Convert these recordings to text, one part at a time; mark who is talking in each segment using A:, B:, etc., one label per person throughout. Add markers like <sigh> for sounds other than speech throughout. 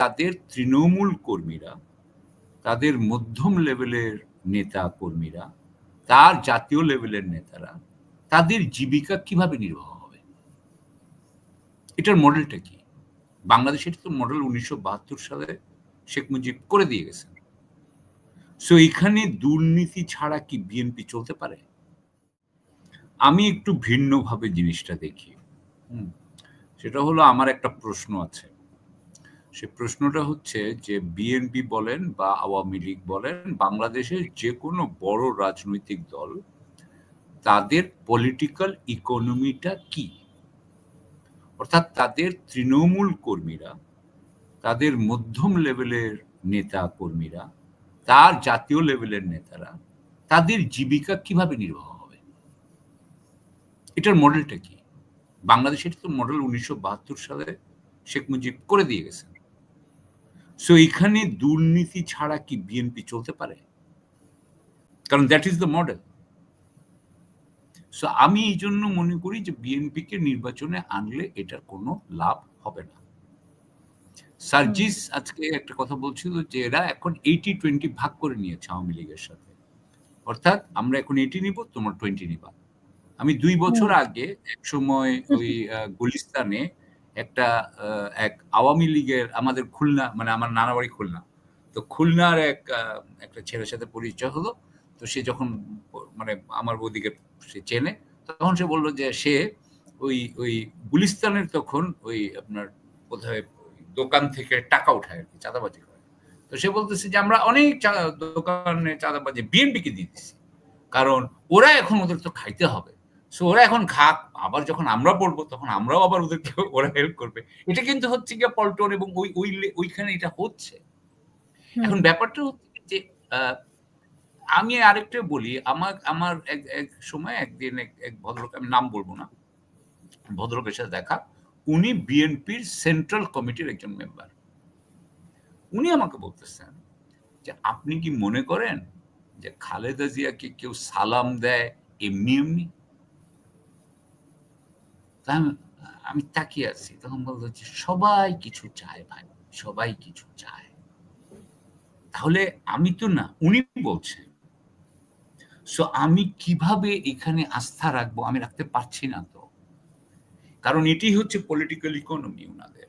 A: তাদের তৃণমূল কর্মীরা, তাদের মধ্যম লেভেলের নেতা কর্মীরা, তার জাতীয় লেভেলের নেতারা, তাদের জীবিকা কীভাবে নির্বাহ হবে? এটার মডেলটা কি? বাংলাদেশের তো মডেল উনিশশো বাহাত্তর সালে শেখ মুজিব করে দিয়ে গেছেন। সো এখানে দুর্নীতি ছাড়া কি বিএনপি চলতে পারে? আমি একটু ভিন্নভাবে জিনিসটা দেখি। সেটা হলো আমার একটা প্রশ্ন আছে। সে প্রশ্নটা হচ্ছে যে বিএনপি বলেন বা আওয়ামী লীগ বলেন বাংলাদেশের যে কোনো বড় রাজনৈতিক দল, তাদের পলিটিক্যাল ইকোনমিটা কি? অর্থাৎ তাদের তৃণমূল কর্মীরা, তাদের মধ্যম লেভেলের নেতা কর্মীরা, তার জাতীয় লেভেলের নেতারা, তাদের জীবিকা কীভাবে নির্বাহ হবে? এটার মডেলটা কি? বাংলাদেশের তো মডেল উনিশশো বাহাত্তর সালে শেখ মুজিব করে দিয়ে গেছেন। সো এখানে দুর্নীতি ছাড়া কি বিএনপি চলতে পারে? কারণ that is the model so আমি এই জন্য মনে করি যে বিএনপিকে নির্বাচনে আনলে এটার কোনো লাভ হবে না। সার্জিস আজকে একটা কথা বলছিল যে এরা এখন এইটি টোয়েন্টি ভাগ করে নিয়েছে আওয়ামী লীগের সাথে। অর্থাৎ আমরা এখন এইটি নিব তোমার টোয়েন্টি নিবা। আমি দুই বছর আগে এক সময় ওই গুলিস্তানে একটা এক আওয়ামী লীগের আমাদের খুলনা মানে আমার নানা বাড়ি খুলনা। তো খুলনার এক একটা ছেলের সাথে পরিচয় হলো। তো সে যখন মানে আমার বৌদিকে সে চেনে, তখন সে বলল যে সে ওই ওই গুলিস্তানের তখন ওই আপনার বোধহয় দোকান থেকে টাকা উঠায় আর কি, চাঁদাবাজি করে। তো সে বলতেছে যে আমরা অনেক দোকানে চাঁদাবাজি বিএনপিকে দিয়ে দিচ্ছি কারণ ওরা এখন ওদের তো খাইতে হবে। সো ওরা এখন খাক আবার যখন আমরা পড়ব তখন আমরাও আবার ওদেরকে <laughs> ওরা হেল্প করবে। এটা কিন্তু হচ্ছে গিয়ে পল্টন এবং ওই ওই ওইখানে এটা হচ্ছে। এখন ব্যাপারটা হচ্ছে যে আমি আরেকটা বলি আমার আমার এক এক সময় একদিন এক এক ভদ্রলোক আমি নাম বলব না ভদ্রলোকের সাথে দেখা উনি বিএনপির সেন্ট্রাল কমিটির একজন মেম্বার। উনি আমাকে বলতেছেন যে আপনি কি মনে করেন যে খালেদা জিয়াকে কেউ সালাম দেয় এমনি এমনি? আমি- তাকিয়ে আছি, তখন বলতো যে সবাই কিছু চায় ভাই, সবাই কিছু চায়। তাহলে আমি তো না, উনি বলছেন সো আমি কীভাবে এখানে আস্থা রাখব? আমি রাখতে পারছি না তো। কারণ এটি হচ্ছে পলিটিক্যাল ইকোনমি উনাদের।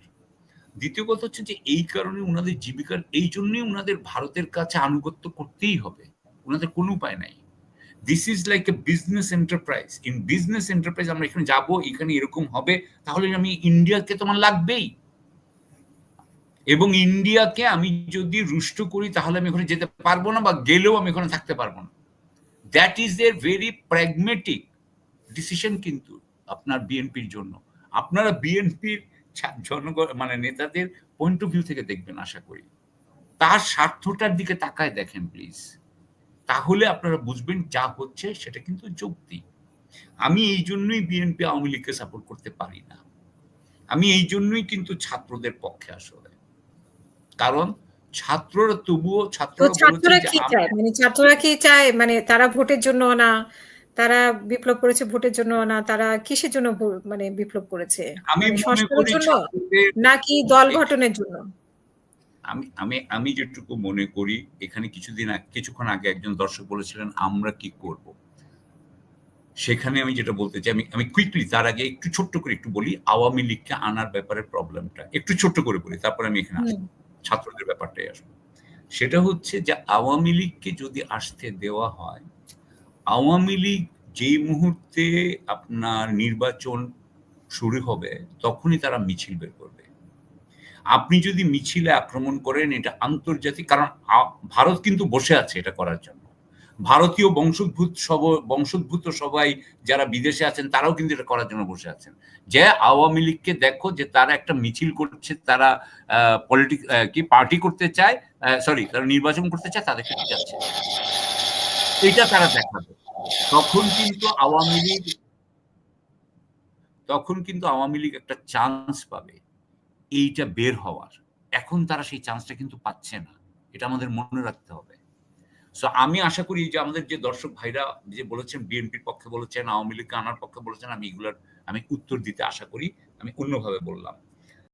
A: দ্বিতীয় কথা হচ্ছে যে এই কারণে উনাদের জীবিকার, এই জন্যই উনাদের ভারতের কাছে আনুগত্য করতেই হবে। উনাদের কোনো উপায় নাই। This is like a business enterprise in business enterprise আমরা এখানে যাব, এখানে এরকম হবে, তাহলে আমি ইন্ডিয়াকে তোমার লাগবেই। এবং ইন্ডিয়াকে আমি যদি রুষ্ট করি, তাহলে আমি ওখানে যেতে পারব না বা গেলেও আমি ওখানে থাকতে পারব না। That is a very pragmatic decision কিন্তু আপনার বিএনপির জন্য। আপনারা বিএনপির জনগণ মানে নেতাদের পয়েন্ট অফ ভিউ থেকে দেখবেন, আশা করি। তার স্বার্থটার দিকে তাকায় দেখেন প্লিজ তাহলে আপনারা বুঝবেন যা হচ্ছে সেটা কিন্তু যুক্তি আমি এই জন্যই বিএনপি আওয়ামী লীগকে সাপোর্ট করতে পারি না। আমি এই জন্যই কিন্তু ছাত্রদের পক্ষে আসলে। কারণ ছাত্ররা তবুও ছাত্ররা
B: কি চায়? মানে ছাত্ররা কি চায়? মানে তারা ভোটের জন্য না তারা বিপ্লব করেছে ভোটের জন্য না তারা কিসের জন্য মানে বিপ্লব করেছে?
A: আমি
B: মানে
A: করি
B: নাকি দল গঠনের জন্য?
A: আমি আমি আমি যেটুকু মনে করি এখানে কিছুদিন কিছুক্ষণ আগে একজন দর্শক বলেছিলেন আমরা কি করব? সেখানে আমি যেটা বলতে চাই আমি আমি কুইকলি তার আগে একটু ছোট্ট করে একটু বলি আওয়ামী লীগকে আনার ব্যাপারে প্রবলেমটা একটু ছোট্ট করে বলি তারপরে আমি এখানে আসব। ছাত্রদের ব্যাপারটাই আসব। সেটা হচ্ছে যে আওয়ামী লীগকে যদি আসতে দেওয়া হয় আওয়ামী লীগ যেই মুহূর্তে আপনার নির্বাচন শুরু হবে তখনই তারা মিছিল বের করবে। আপনি যদি মিছিলে আক্রমণ করেন, এটা আন্তর্জাতিক, কারণ ভারত কিন্তু বসে আছে এটা করার জন্য। ভারতীয় বংশোদ্ভূত সব, বংশোদ্ভূত সবাই যারা বিদেশে আছেন, তারাও কিন্তু এটা করার জন্য বসে আছেন। যে আওয়ামী লীগকে দেখো যে তারা একটা মিছিল করছে, তারা পলিটিক কি পার্টি করতে চায় সরি তারা নির্বাচন করতে চায় তাদেরকে আছে এটা তারা দেখাবে। তখন কিন্তু আওয়ামী লীগ, তখন কিন্তু আওয়ামী লীগ একটা চান্স পাবে। এইটা বের হওয়ার। এখন তারা সেই চান্সটা কিন্তু পাচ্ছে না। এটা আমাদের মনে রাখতে হবে। সো আমি আশা করি যে আমাদের যে দর্শক ভাইরা যে বলেছেন, বিএনপির পক্ষে বলেছেন, আওয়ামী লীগকে আনার পক্ষে বলেছেন, আমি এগুলার, আমি উত্তর দিতে আশা করি। আমি অন্যভাবে বললাম।